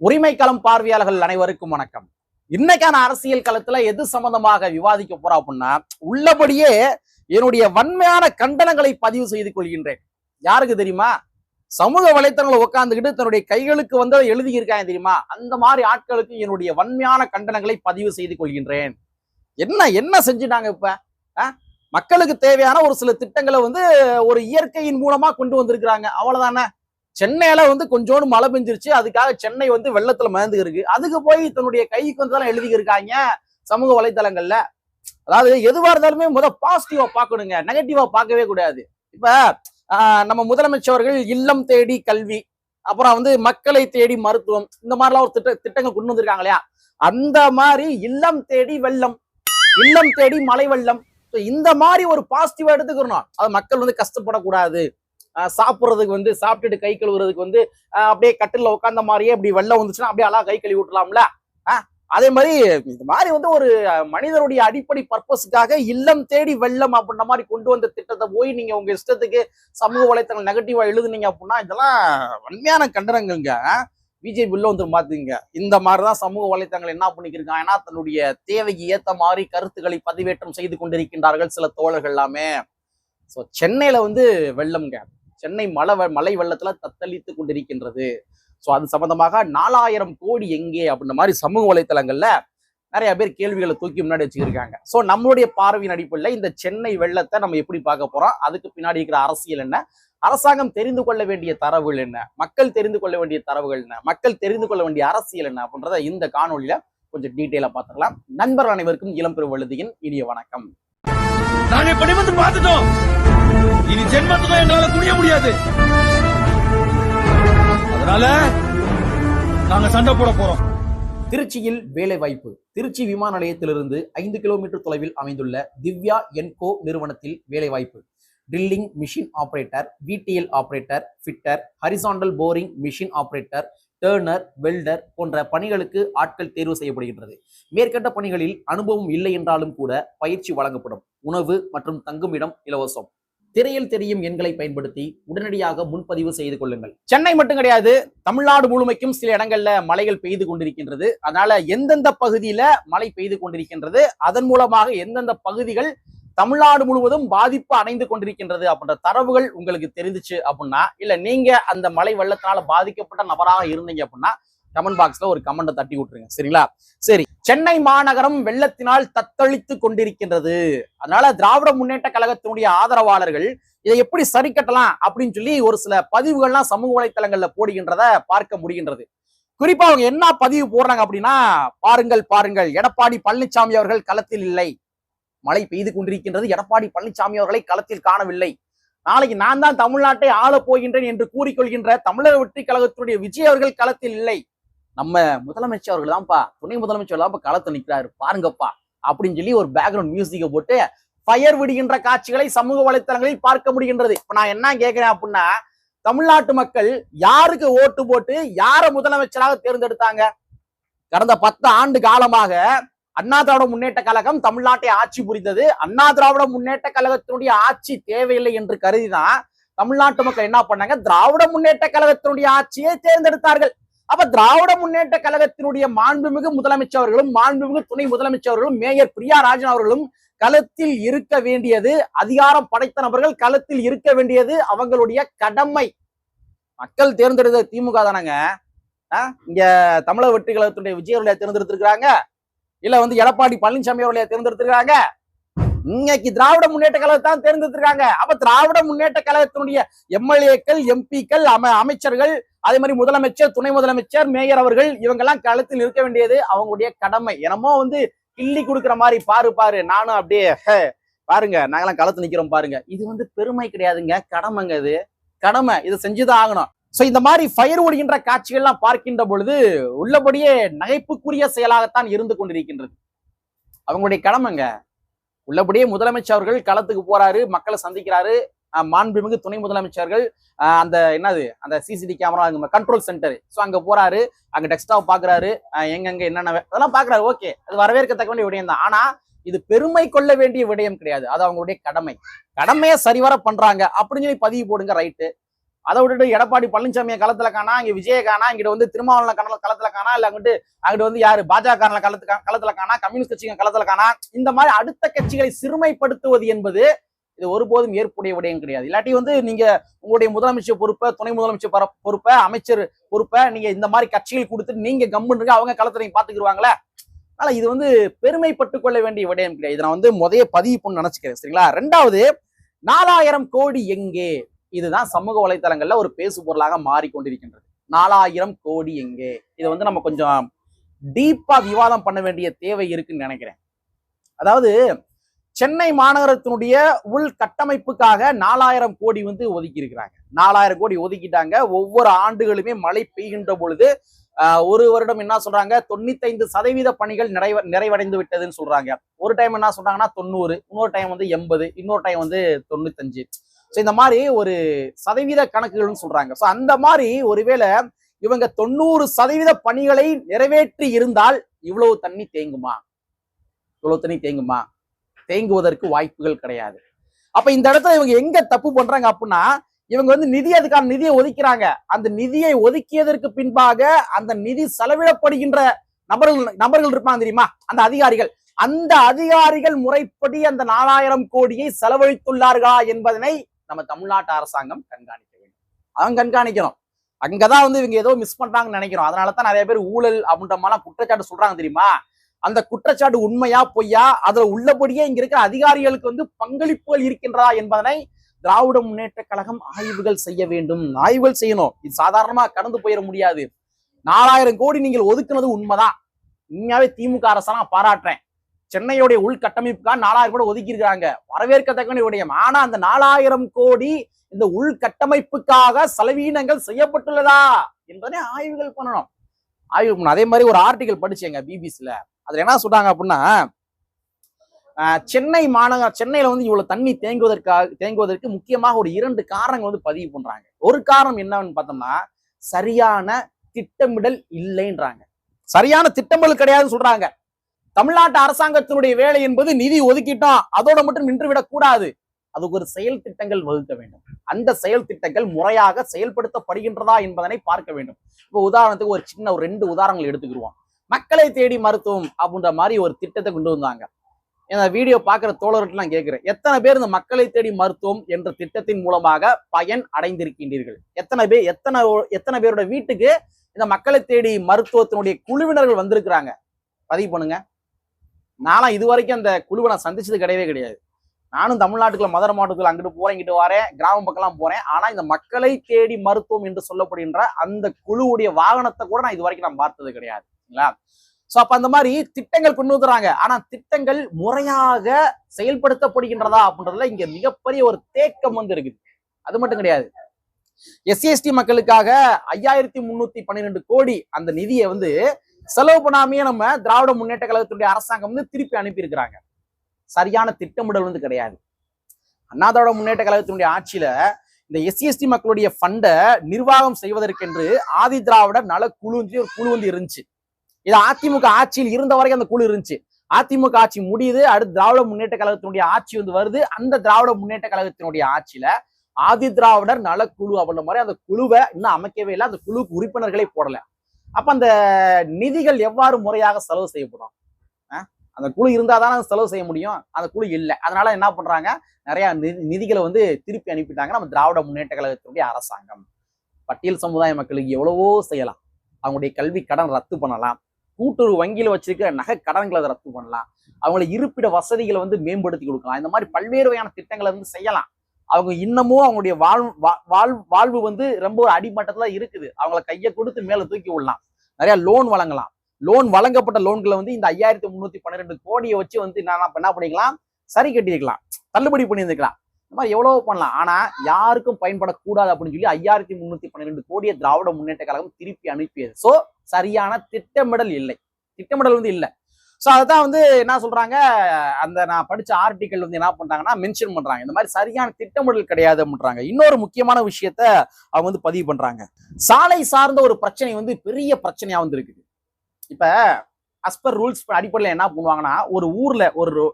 உரிமை களம் பார்வையாளர்கள் அனைவருக்கும் வணக்கம். இன்னைக்கான அரசியல் களத்துல எது சம்பந்தமாக விவாதிக்க போறோம் அப்படின்னா உள்ளபடியே என்னுடைய வன்மையான கண்டனங்களை பதிவு செய்து கொள்கின்றேன். யாருக்கு தெரியுமா? சமூக வலைத்தளங்களை உட்காந்துக்கிட்டு தன்னுடைய கைகளுக்கு வந்து எழுதி இருக்காங்க தெரியுமா? அந்த மாதிரி ஆட்களுக்கு என்னுடைய வன்மையான கண்டனங்களை பதிவு செய்து கொள்கின்றேன். என்ன என்ன செஞ்சுட்டாங்க இப்ப? மக்களுக்கு தேவையான ஒரு சில திட்டங்களை வந்து ஒரு இயற்கையின் மூலமா கொண்டு வந்திருக்கிறாங்க. அவ்வளவுதானே? சென்னையில வந்து கொஞ்சோண்டு மழை பெஞ்சிருச்சு. அதுக்காக சென்னை வந்து வெள்ளத்துல மிதந்து இருக்கு அதுக்கு போய் தன்னுடைய கைக்கு வந்ததெல்லாம் எழுதி இருக்காங்க சமூக வலைதளங்கள்ல அதாவது எதுவா இருந்தாலுமே முத பாசிட்டிவா பார்க்கணுங்க. நெகட்டிவா பார்க்கவே கூடாது. இப்ப ஆஹ், நம்ம முதலமைச்சர்கள் இல்லம் தேடி கல்வி அப்புறம் வந்து மக்களை தேடி மருத்துவம் இந்த மாதிரிலாம் ஒரு திட்ட திட்டங்கள் கொண்டு வந்திருக்காங்க இல்லையா? அந்த மாதிரி இல்லம் தேடி வெள்ளம் இல்லம் தேடி மலை வெள்ளம் இந்த மாதிரி ஒரு பாசிட்டிவா எடுத்துக்கிறோம் அது மக்கள் வந்து கஷ்டப்படக்கூடாது. சாப்பிடுறதுக்கு வந்து சாப்பிட்டுட்டு கை கழுவுறதுக்கு வந்து அப்படியே கட்டில உட்காந்த மாதிரியே இப்படி வெள்ளம் வந்துச்சுன்னா அப்படியே அழகா கை கழுவி விட்டுலாம்ல? அதே மாதிரி இந்த மாதிரி வந்து ஒரு மனிதருடைய அடிப்படை பர்பஸுக்காக இல்லம் தேடி வெள்ளம் அப்படின்ற மாதிரி கொண்டு வந்த திட்டத்தை போய் நீங்க உங்க இஷ்டத்துக்கு சமூக வலைத்தளங்கள் நெகட்டிவா எழுதுனீங்க அப்படின்னா இதெல்லாம் வன்மையான கண்டனங்கள்ங்க. பிஜேபி உள்ள வந்து பாத்துங்க. இந்த மாதிரிதான் சமூக வலைத்தளங்கள் என்ன பண்ணிக்கிருக்காங்கன்னா தன்னுடைய தேவைக்கு ஏத்த மாதிரி கருத்துக்களை பதிவேற்றம் செய்து கொண்டிருக்கின்றார்கள் சில தோழர்கள் எல்லாமே. ஸோ சென்னையில வந்து வெள்ளம்ங்க. சென்னை மலை மலை வெள்ளத்துல தத்தளித்து கொண்டிருக்கின்றது. ஸோ அது சம்பந்தமாக நாலாயிரம் கோடி எங்கே அப்படின்ற மாதிரி சமூக வலைத்தளங்கள்ல நிறைய பேர் கேள்விகளை தூக்கி முன்னாடி வச்சுக்கிருக்காங்க. ஸோ நம்மளுடைய பார்வையின் அடிப்படையில் இந்த சென்னை வெள்ளத்தை நம்ம எப்படி பார்க்க போறோம்? அதுக்கு பின்னாடி இருக்கிற அரசியல் என்ன? அரசாங்கம் தெரிந்து கொள்ள வேண்டிய தரவுகள் என்ன? மக்கள் தெரிந்து கொள்ள வேண்டிய தரவுகள் என்ன? மக்கள் தெரிந்து கொள்ள வேண்டிய அரசியல் என்ன? அப்படின்றத இந்த காணொளியில கொஞ்சம் டீட்டெயிலா பார்த்துக்கலாம். நண்பர் அனைவருக்கும் இளம்பெரு வழுதியின் இனிய வணக்கம். நாங்க இப்ப பார்த்துட்டோம். இனி ஜென்மத்துக்கும் எங்களால குனிய முடியாது. அதனால நாங்க சண்டை போட போறோம். திருச்சியில் வேலை வாய்ப்பு திருச்சி விமான நிலையத்திலிருந்து ஐந்து கிலோமீட்டர் தொலைவில் அமைந்துள்ள திவ்யா என்கோ நிறுவனத்தில் வேலை வாய்ப்பு drilling machine operator VTL operator fitter horizontal boring machine operator turner welder போன்ற பணிகளுக்கு ஆட்கள் தேர்வு செய்யப்படுகின்றது. மேற்கண்ட பணிகளில் அனுபவம் இல்லை என்றாலும் கூட பயிற்சி வழங்கப்படும். உணவு மற்றும் தங்குமிடம் இலவசம். திரையில் தெரியும் எண்களை பயன்படுத்தி உடனடியாக முன்பதிவு செய்து கொள்ளுங்கள். சென்னை மட்டும் கிடையாது தமிழ்நாடு முழுமைக்கும் சில இடங்கள்ல மழைகள் பெய்து கொண்டிருக்கின்றது. அதனால எந்தெந்த பகுதியில மழை பெய்து கொண்டிருக்கின்றது அதன் மூலமாக எந்தெந்த பகுதிகள் தமிழ்நாடு முழுவதும் பாதிப்பு அடைந்து கொண்டிருக்கின்றது அப்படின்ற தரவுகள் உங்களுக்கு தெரிந்துச்சு அப்படின்னா இல்ல நீங்க அந்த மழை வெள்ளத்தினால பாதிக்கப்பட்ட நபராக இருந்தீங்க அப்படின்னா கமெண்ட் பாக்ஸ்ல ஒரு கமெண்ட்டை தட்டி விட்டுருங்க. சரிங்களா? சரி. சென்னை மாநகரம் வெள்ளத்தினால் தத்தளித்து கொண்டிருக்கின்றது. அதனால திராவிட முன்னேற்ற கழகத்தினுடைய ஆதரவாளர்கள் இதை எப்படி சரி கட்டலாம் அப்படின்னு சொல்லி ஒரு சில பதிவுகள்லாம் சமூக வலைத்தளங்கள்ல போடுகின்றத பார்க்க முடிகின்றது. குறிப்பா அவங்க என்ன பதிவு போடுறாங்க அப்படின்னா பாருங்கள் பாருங்கள் எடப்பாடி பழனிசாமி அவர்கள் களத்தில் இல்லை. மழை பெய்து கொண்டிருக்கின்றது. எடப்பாடி பழனிசாமி அவர்களை களத்தில் காணவில்லை. நாளைக்கு நான் தான் தமிழ்நாட்டை ஆள போகின்றேன் என்று கூறிக்கொள்கின்ற தமிழர் வெற்றி கழகத்தினுடைய விஜய் அவர்கள் களத்தில் இல்லை. நம்ம முதலமைச்சர் அவர்கள் தான்ப்பா துணை முதலமைச்சர் தான்ப்பா களத்தை நிற்கிறாரு பாருங்கப்பா அப்படின்னு சொல்லி ஒரு பேக்ரவுண்ட் மியூசிக்கை போட்டு ஃபயர் விடுகின்ற காட்சிகளை சமூக வலைத்தளங்களில் பார்க்க முடிகின்றது. இப்ப நான் என்ன கேட்கிறேன் அப்படின்னா தமிழ்நாட்டு மக்கள் யாருக்கு ஓட்டு போட்டு யாரை முதலமைச்சராக தேர்ந்தெடுத்தாங்க? கடந்த பத்து ஆண்டு காலமாக அண்ணா திராவிட முன்னேற்ற கழகம் தமிழ்நாட்டை ஆட்சி புரிந்தது. அண்ணா திராவிட முன்னேற்ற கழகத்தினுடைய ஆட்சி தேவையில்லை என்று கருதிதான் தமிழ்நாட்டு மக்கள் என்ன பண்ணாங்க? திராவிட முன்னேற்ற கழகத்தினுடைய ஆட்சியை தேர்ந்தெடுத்தார்கள். அப்ப திராவிட முன்னேற்ற கழகத்தினுடைய மாண்புமிகு முதலமைச்சர் அவர்களும் மாண்புமிகு துணை முதலமைச்சர்களும் மேயர் பிரியா ராஜன் அவர்களும் களத்தில் இருக்க வேண்டியது அதிகாரம் படைத்த நபர்கள் களத்தில் இருக்க வேண்டியது அவங்களுடைய கடமை. மக்கள் தேர்ந்தெடுத்த திமுக தானங்க. ஆஹ் இங்க தமிழக வெற்றி கழகத்துடைய விஜய் அவர்களை தேர்ந்தெடுத்திருக்கிறாங்க. இல்ல வந்து எடப்பாடி பழனிசாமி அவர்களை தேர்ந்தெடுத்திருக்காங்க இன்னைக்கு திராவிட முன்னேற்ற கழகம் தான் தேர்ந்தெடுத்திருக்காங்க. அப்ப திராவிட முன்னேற்ற கழகத்தினுடைய எம்எல்ஏக்கள் எம்பிக்கள் அம அமைச்சர்கள் அதே மாதிரி முதலமைச்சர் துணை முதலமைச்சர் மேயர் அவர்கள் இவங்கெல்லாம் களத்தில் இருக்க வேண்டியது அவங்களுடைய கடமை. என்னமோ வந்து கிள்ளி கொடுக்குற மாதிரி பாரு பாரு. நானும் அப்படியே பாருங்க நாங்கெல்லாம் களத்து நிக்கிறோம் பாருங்க. இது வந்து பெருமை கிடையாதுங்க. கடமைங்க இது. கடமை. இதை செஞ்சுதான் ஆகணும். சோ இந்த மாதிரி ஃபயர் ஓடுகின்ற காட்சிகள்லாம் பார்க்கின்ற பொழுது உள்ளபடியே நகைப்புக்குரிய செயலாகத்தான் இருந்து கொண்டிருக்கின்றது. அவங்களுடைய கடமைங்க. உள்ளபடியே முதலமைச்சர் அவர்கள் களத்துக்கு போறாரு மக்களை சந்திக்கிறாரு. மாண்புமிகு துணை முதலமைச்சர்கள் அந்த என்னது அந்த CCTV camera control center so அங்க போறாரு அங்க டெஸ்க்டாப் பாக்குறாரு எங்கெங்க என்னென்ன அதெல்லாம் பாக்குறாரு ஓகே அது வரவேற்கத்தக்க வேண்டிய விடயம் தான். ஆனா இது பெருமை கொள்ள வேண்டிய விடயம் கிடையாது. அது அவங்களுடைய கடமை. கடமையை சரிவர பண்றாங்க அப்படின்னு சொல்லி பதிவு போடுங்க ரைட்டு அதை விட்டுட்டு எடப்பாடி பழனிசாமியை களத்துல காணா இங்க விஜய காணா இங்கிட்ட வந்து திருமாவளவன் கணல களத்துல காணா இல்ல அங்கிட்டு அங்கிட்டு வந்து யாரு? பாஜக களத்து களத்துல காணா கம்யூனிஸ்ட் கட்சிகள் களத்துல காணா இந்த மாதிரி அடுத்த கட்சிகளை சிறுமைப்படுத்துவது என்பது இது ஒருபோதும் ஏற்புடைய விடயம் கிடையாது. இல்லாட்டி வந்து நீங்க உங்களுடைய முதலமைச்சர் பொறுப்பை துணை முதலமைச்சர் பொறுப்பை அமைச்சர் பொறுப்பை நீங்க இந்த மாதிரி கட்சிகள் கொடுத்துட்டு நீங்க கம்முன்னு அவங்க களத்துல பாத்துக்கிடுவாங்களே அதனால இது வந்து பெருமைப்பட்டுக் கொள்ள வேண்டிய விடயம் கிடையாது. இதை நான் வந்து முதைய பதிவு பண்ணு நினைச்சுக்கிறேன். சரிங்களா? ரெண்டாவது நாலாயிரம் கோடி எங்கே? இதுதான் சமூக வலைத்தளங்கள்ல ஒரு பேசு பொருளாக மாறிக்கொண்டிருக்கின்றது. நாலாயிரம் கோடி எங்கே? இதை வந்து நம்ம கொஞ்சம் டீப்பா விவாதம் பண்ண வேண்டிய தேவை இருக்குன்னு நினைக்கிறேன். அதாவது சென்னை மாநகரத்தினுடைய உள் கட்டமைப்புக்காக நாலாயிரம் கோடி வந்து ஒதுக்கி இருக்கிறாங்க நாலாயிரம் கோடி ஒதுக்கிட்டாங்க. ஒவ்வொரு ஆண்டுகளுமே மழை பெய்கின்ற பொழுது ஆஹ், ஒரு வருடம் என்ன சொல்றாங்க? தொண்ணூத்தைந்து சதவீத பணிகள் நிறைவ நிறைவடைந்து விட்டதுன்னு சொல்றாங்க. ஒரு டைம் என்ன சொல்றாங்கன்னா தொண்ணூறு இன்னொரு டைம் வந்து எண்பது இன்னொரு டைம் வந்து தொண்ணூத்தஞ்சு. ஸோ இந்த மாதிரி ஒரு சதவீத கணக்குகள்னு சொல்றாங்க. ஸோ அந்த மாதிரி ஒருவேளை இவங்க தொண்ணூறு சதவீத பணிகளை நிறைவேற்றி இருந்தால் இவ்வளவு தண்ணி தேங்குமா? இவ்வளவு தண்ணி தேங்குமா? தேங்குவதற்கு வாய்ப்புகள் கிடையாது. அப்ப இந்த இடத்துல இவங்க எங்க தப்பு பண்றாங்க அப்படின்னா இவங்க வந்து நிதி அதுக்கான நிதியை ஒதுக்கிறாங்க. அந்த நிதியை ஒதுக்கியதற்கு பின்பாக அந்த நிதி செலவிடப்படுகின்ற நபர்கள் நபர்கள் இருப்பாங்க தெரியுமா? அந்த அதிகாரிகள். அந்த அதிகாரிகள் முறைப்படி அந்த நாலாயிரம் கோடியை செலவழித்துள்ளார்களா என்பதனை நம்ம தமிழ்நாட்டு அரசாங்கம் கண்காணிக்க வேண்டும். அவன் கண்காணிக்கணும். அங்கதான் வந்து இவங்க ஏதோ மிஸ் பண்றாங்கன்னு நினைக்கிறோம். அதனால தான் நிறைய பேர் ஊழல் அப்படின்ற மாதிரிலாம் குற்றச்சாட்டு சொல்றாங்க தெரியுமா? அந்த குற்றச்சாட்டு உண்மையா பொய்யா அதுல உள்ளபடியே இங்க இருக்கிற அதிகாரிகளுக்கு வந்து பங்களிப்புகள் இருக்கின்றதா என்பதனை திராவிட முன்னேற்ற கழகம் ஆய்வுகள் செய்ய வேண்டும். ஆய்வுகள் செய்யணும். இது சாதாரணமா கடந்து போயிட முடியாது. நாலாயிரம் கோடி நீங்கள் ஒதுக்குனது உண்மைதான். உண்மையாவே திமுக அரசாங்கம் பாராட்டுறேன். சென்னையுடைய உள்கட்டமைப்புக்காக நாலாயிரம் கோடி ஒதுக்கி இருக்காங்க வரவேற்கத்தக்க விடயம். ஆனா அந்த நாலாயிரம் கோடி இந்த உள்கட்டமைப்புக்காக செலவீனங்கள் செய்யப்பட்டுள்ளதா என்பதை ஆய்வுகள் பண்ணணும். ஆய்வு பண்ணணும். அதே மாதிரி ஒரு ஆர்டிகல் படிச்சேங்க பிபிசில அதுல என்ன சொல்றாங்க அப்படின்னா ஆஹ், சென்னை மாநகர சென்னையில வந்து இவ்வளவு தண்ணி தேங்குவதற்காக தேங்குவதற்கு முக்கியமாக ஒரு இரண்டு காரணங்கள் வந்து பதிவு பண்றாங்க. ஒரு காரணம் என்னன்னு பார்த்தோம்னா சரியான திட்டமிடல் இல்லைன்றாங்க. சரியான திட்டமிடல் கிடையாதுன்னு சொல்றாங்க. தமிழ்நாட்டு அரசாங்கத்தினுடைய வேலை என்பது நிதி ஒதுக்கிட்டோம் அதோட மட்டும் நின்றுவிடக் கூடாது. அதுக்கு ஒரு செயல் திட்டங்கள் வகுக்க வேண்டும். அந்த செயல் திட்டங்கள் முறையாக செயல்படுத்தப்படுகின்றதா என்பதனை பார்க்க வேண்டும். இப்போ உதாரணத்துக்கு ஒரு சின்ன ஒரு ரெண்டு உதாரணங்கள் எடுத்துக்கிடுவோம். மக்களை தேடி மருத்துவம் அப்படின்ற மாதிரி ஒரு திட்டத்தை கொண்டு வந்தாங்க. இந்த வீடியோ பார்க்குற தோழர்கிட்ட நான் கேட்கிறேன் எத்தனை பேர் இந்த மக்களை தேடி மருத்துவம் என்ற திட்டத்தின் மூலமாக பயன் அடைந்திருக்கின்றீர்கள்? எத்தனை பேர் எத்தனை எத்தனை பேரோட வீட்டுக்கு இந்த மக்களை தேடி மருத்துவத்தினுடைய குழுவினர்கள் வந்திருக்கிறாங்க? பதிவு பண்ணுங்க. நானும் இது வரைக்கும் அந்த குழுவை நான் சந்திச்சது கிடையவே கிடையாது. நானும் தமிழ்நாட்டுக்குள்ள மதுரை மாவட்டத்துல அங்கிட்டு போறேன் இங்கிட்டு வரேன் கிராமம் பக்கம்லாம் போறேன். ஆனா இந்த மக்களை தேடி மருத்துவம் என்று சொல்லப்படுகின்ற அந்த குழுவுடைய வாகனத்தை கூட நான் இது வரைக்கும் நான் பார்த்தது கிடையாது. சோ அப்ப அந்த மாதிரி திட்டங்கள் கொண்டு வந்துறாங்க ஆனா திட்டங்கள் முறையாக செயல்படுத்தப்படுகின்றதா அப்படின்றதுல இங்க மிகப்பெரிய ஒரு தேக்கம் வந்து இருக்குது. அது மட்டும் கிடையாது. எஸ்சிஎஸ்டி மக்களுக்காக ஐயாயிரத்தி முன்னூத்தி பன்னிரெண்டு கோடி அந்த நிதியை வந்து செலவு பண்ணாமையே நம்ம திராவிட முன்னேற்ற கழகத்துடைய அரசாங்கம் வந்து திருப்பி அனுப்பியிருக்கிறாங்க. சரியான திட்டமிடல் வந்து கிடையாது. அண்ணா திராவிட முன்னேற்ற கழகத்தினுடைய ஆட்சியில இந்த எஸ்சிஎஸ்டி மக்களுடைய ஃபண்டை நிர்வாகம் செய்வதற்கென்று ஆதி திராவிட நல குழு ஒரு குழு வந்து இருந்துச்சு. இது அதிமுக ஆட்சியில் இருந்த வரைக்கும் அந்த குழு இருந்துச்சு. அதிமுக ஆட்சி முடியுது அடுத்து திராவிட முன்னேற்ற கழகத்தினுடைய ஆட்சி வந்து வருது. அந்த திராவிட முன்னேற்ற கழகத்தினுடைய ஆட்சியில ஆதி திராவிடர் நலக்குழு அப்படின்ற மாதிரி அந்த குழுவை இன்னும் அமைக்கவே இல்லை. அந்த குழுவுக்கு உறுப்பினர்களே போடல. அப்ப அந்த நிதிகள் எவ்வாறு முறையாக செலவு செய்யப்படும்? அந்த குழு இருந்தால் தானே செலவு செய்ய முடியும். அந்த குழு இல்லை. அதனால என்ன பண்றாங்க? நிறைய நிதி- நிதிகளை வந்து திருப்பி அனுப்பிட்டாங்க. நம்ம திராவிட முன்னேற்ற கழகத்தினுடைய அரசாங்கம். பட்டியல் சமுதாய மக்களுக்கு எவ்வளவோ செய்யலாம். அவங்களுடைய கல்வி கடன் ரத்து பண்ணலாம். கூட்டுறவு வங்கியில் வச்சிருக்கிற நகை கடன்களை அதை ரத்து பண்ணலாம். அவங்களை இருப்பிட வசதிகளை வந்து மேம்படுத்தி கொடுக்கலாம். இந்த மாதிரி பல்வேறு வகையான திட்டங்களை வந்து செய்யலாம். அவங்க இன்னமும் அவங்களுடைய வாழ் வா- வாழ்வு வந்து ரொம்ப ஒரு அடிமட்டத்துல இருக்குது. அவங்கள கையை கொடுத்து மேலே தூக்கி விடலாம். நிறைய லோன் வழங்கலாம். லோன் வழங்கப்பட்ட லோன்களை வந்து இந்த ஐயாயிரத்தி முன்னூத்தி பன்னிரெண்டு கோடியை வச்சு வந்து என்ன என்ன பண்ணிக்கலாம்? சரி கட்டியிருக்கலாம். தள்ளுபடி பண்ணியிருந்துக்கலாம் இந்த மாதிரி எவ்வளவோ பண்ணலாம். ஆனா யாருக்கும் பயன்படக்கூடாது அப்படின்னு சொல்லி ஐயாயிரத்தி முன்னூத்தி பன்னிரெண்டு கோடியை திராவிட முன்னேற்ற கழகம் திருப்பி அனுப்பியது. சோ சரியான திட்டமிடல் இல்லை. திட்டமிடல் வந்து இல்லை. ஸோ அதுதான் வந்து என்ன சொல்றாங்க? அந்த நான் படிச்ச ஆர்டிக்கல் வந்து என்ன பண்றாங்கன்னா மென்ஷன் பண்றாங்க. இந்த மாதிரி சரியான திட்டமிடல் கிடையாது அப்படின்றாங்க. இன்னொரு முக்கியமான விஷயத்த அவங்க வந்து பதிவு பண்றாங்க. சாலை சார்ந்த ஒரு பிரச்சனை வந்து பெரிய பிரச்சனையா வந்து இருக்குது. இப்ப அஸ்பர் ரூல்ஸ் அடிப்படையில் என்ன பண்ணுவாங்கன்னா ஒரு ஊர்ல ஒரு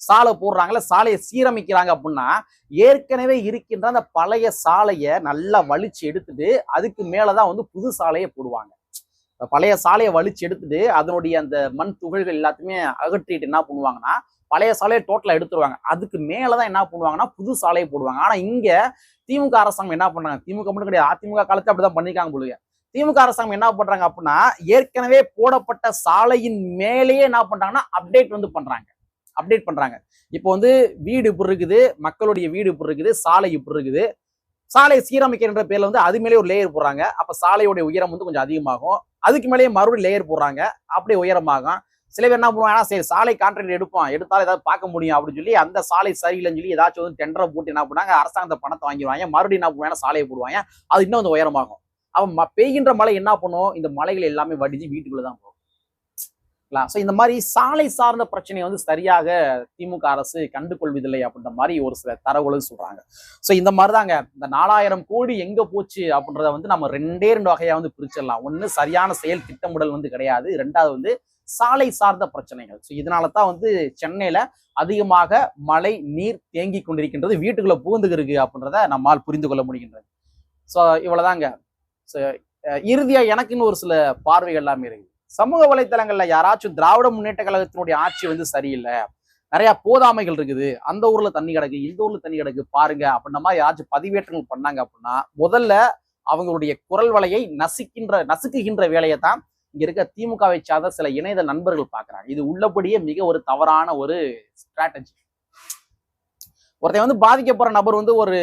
சாலை போடுறாங்கல்ல சாலையை சீரமைக்கிறாங்க அப்படின்னா ஏற்கனவே இருக்கின்ற அந்த பழைய சாலையை நல்லா வலிச்சு எடுத்துட்டு அதுக்கு மேலதான் வந்து புது சாலையை போடுவாங்க. பழைய சாலையை வலிச்சு எடுத்துட்டு அதனுடைய அந்த மண் துகள்கள் எல்லாத்தையுமே அகற்றிட்டு என்ன பண்ணுவாங்கன்னா பழைய சாலையை டோட்டலாக எடுத்துருவாங்க. அதுக்கு மேலே தான் என்ன பண்ணுவாங்கன்னா புது சாலையை போடுவாங்க. ஆனால் இங்கே திமுக அரசாங்கம் என்ன பண்ணுறாங்க திமுக மட்டும் கிடையாது. அதிமுக காலத்துல அப்படிதான் பண்ணிருக்காங்க பொழுது திமுக அரசாங்கம் என்ன பண்றாங்க அப்படின்னா ஏற்கனவே போடப்பட்ட சாலையின் மேலேயே என்ன பண்றாங்கன்னா அப்டேட் வந்து பண்றாங்க. அப்டேட் பண்றாங்க. இப்போ வந்து வீடு இப்படி இருக்குது மக்களுடைய வீடு இப்படி இருக்குது சாலை இப்படி இருக்குது. சாலை சீரமைக்கின்ற பேர்ல வந்து அது மேலே ஒரு லேயர் போடுறாங்க. அப்ப சாலையோட உயரம் வந்து கொஞ்சம் அதிகமாகும். அதுக்கு மேலேயே மறுபடியும் லேயர் போடுறாங்க. அப்படியே உயரமாகும். சில பேர் என்ன பண்ணுவாங்க சரி சாலை கான்ட்ராக்ட் எடுப்போம். எடுத்தாலும் ஏதாவது பார்க்க முடியும் அப்படின்னு சொல்லி அந்த சாலை சரியில்லைன்னு சொல்லி ஏதாச்சும் வந்து டெண்டரை போட்டு என்ன பண்ணாங்க அரசாங்கத்தை பணத்தை வாங்கிடுவாங்க. மறுபடியும் என்ன பண்ணுவாங்க சாலையை போடுவாங்க. அது இன்னும் வந்து உயரமாகும். அவன் பெய்கின்ற மழை என்ன பண்ணும்? இந்த மலைகள் எல்லாமே வடிஞ்சு வீட்டுக்குள்ளே தான் போகும். ஸோ இந்த மாதிரி சாலை சார்ந்த பிரச்சனையை வந்து சரியாக திமுக அரசு கண்டுகொள்வதில்லை அப்படின்ற மாதிரி ஒரு சில தரவுகளும் சொல்றாங்க. ஸோ இந்த மாதிரி தாங்க இந்த நாலாயிரம் கோடி எங்க போச்சு அப்படின்றத வந்து நம்ம ரெண்டே ரெண்டு வகையா வந்து பிரிச்சிடலாம். ஒன்று சரியான செயல் திட்டமிடல் வந்து கிடையாது. ரெண்டாவது வந்து சாலை சார்ந்த பிரச்சனைகள். ஸோ இதனால தான் வந்து சென்னையில அதிகமாக மழை நீர் தேங்கி கொண்டிருக்கின்றது. வீட்டுக்குள்ள புகுந்துகிருக்கு அப்படின்றத நம்மால் புரிந்து கொள்ள முடிகின்றது. ஸோ இவ்வளவுதாங்க. ஸோ இறுதியா எனக்குன்னு ஒரு சில பார்வைகள் எல்லாமே இருக்கு. சமூக வலைத்தளங்கள்ல யாராச்சும் திராவிட முன்னேற்ற கழகத்தினுடைய ஆட்சி வந்து சரியில்லை. நிறைய போதாமைகள் இருக்குது. அந்த ஊர்ல தண்ணி கிடக்கு இந்த ஊர்ல தண்ணி கிடக்கு பாருங்க. அப்படின்ற மாதிரி யாராச்சும் பதிவேற்றங்கள் பண்ணாங்க அப்படின்னா முதல்ல அவங்களுடைய குரல் வலையை நசுக்கின்ற நசுக்குகின்ற வேலையை தான் இங்க இருக்க திமுகவை சார்ந்த சில இணையதள நண்பர்கள் பார்க்கறாங்க. இது உள்ளபடியே மிக ஒரு தவறான ஒரு ஸ்ட்ராட்டஜி ஒருத்தன் வந்து பாதிக்கப்படுற நபர் வந்து ஒரு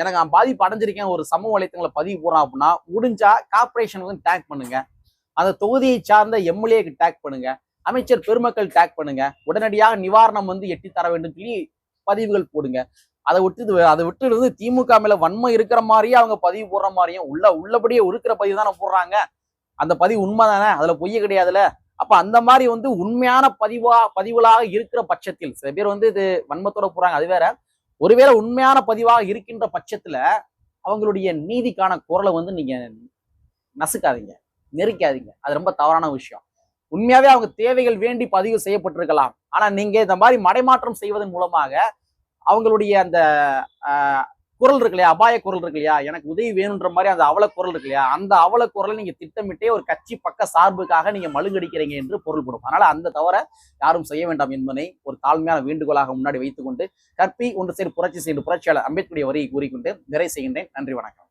எனக்கு நான் பாதிப்பு அடைஞ்சிருக்கேன் ஒரு சமூக வலைத்தளங்களை பதிவு போறான் அப்படின்னா முடிஞ்சா கார்பரேஷன் வந்து டேக் பண்ணுங்க. அந்த தொகுதியை சார்ந்த எம்எல்ஏக்கு டேக் பண்ணுங்க. அமைச்சர் பெருமக்கள் டேக் பண்ணுங்க. உடனடியாக நிவாரணம் வந்து எட்டி தர வேண்டும் சொல்லி பதிவுகள் போடுங்க. அதை விட்டு அதை விட்டு வந்து திமுக மேல வன்மை இருக்கிற மாதிரியே அவங்க பதிவு போடுற மாதிரியும் உள்ள உள்ளபடியே இருக்கிற பதிவு தானே போடுறாங்க. அந்த பதிவு உண்மை தானே அதுல பொய்ய கிடையாதுல அப்ப அந்த மாதிரி வந்து உண்மையான பதிவா பதிவுகளாக இருக்கிற பட்சத்தில் சில பேர் வந்து இது வன்மத்தோட போறாங்க அது வேற. ஒருவேளை உண்மையான பதிவாக இருக்கின்ற பட்சத்துல அவங்களுடைய நீதிக்கான குரலை வந்து நீங்க நசுக்காதீங்க. நெருக்காதீங்க. அது ரொம்ப தவறான விஷயம். உண்மையாவே அவங்க தேவைகள் வேண்டி பதிவு செய்யப்பட்டிருக்கலாம். ஆனா நீங்க இந்த மாதிரி மடைமாற்றம் செய்வதன் மூலமாக அவங்களுடைய அந்த குரல் இருக்கு இல்லையா? அபாய குரல் இருக்கு இல்லையா? எனக்கு உதவி வேணுன்ற மாதிரி அந்த அவல குரல் இருக்கு இல்லையா? அந்த அவல குரலை நீங்க திட்டமிட்டே ஒரு கட்சி பக்க சார்புக்காக நீங்க மழுங்கடிக்கிறீங்க என்று பொருள்படும் அதனால அந்த தவிர யாரும் செய்ய வேண்டாம் என்பதை ஒரு தாழ்மையான வேண்டுகோளாக முன்னாடி வைத்துக்கொண்டு கற்பி ஒன்று சைடு புரட்சி செய்து புரட்சியாளர் அம்பேத்கருடைய வரியை கூறிக்கொண்டு நிறை செய்கின்றேன். நன்றி வணக்கம்.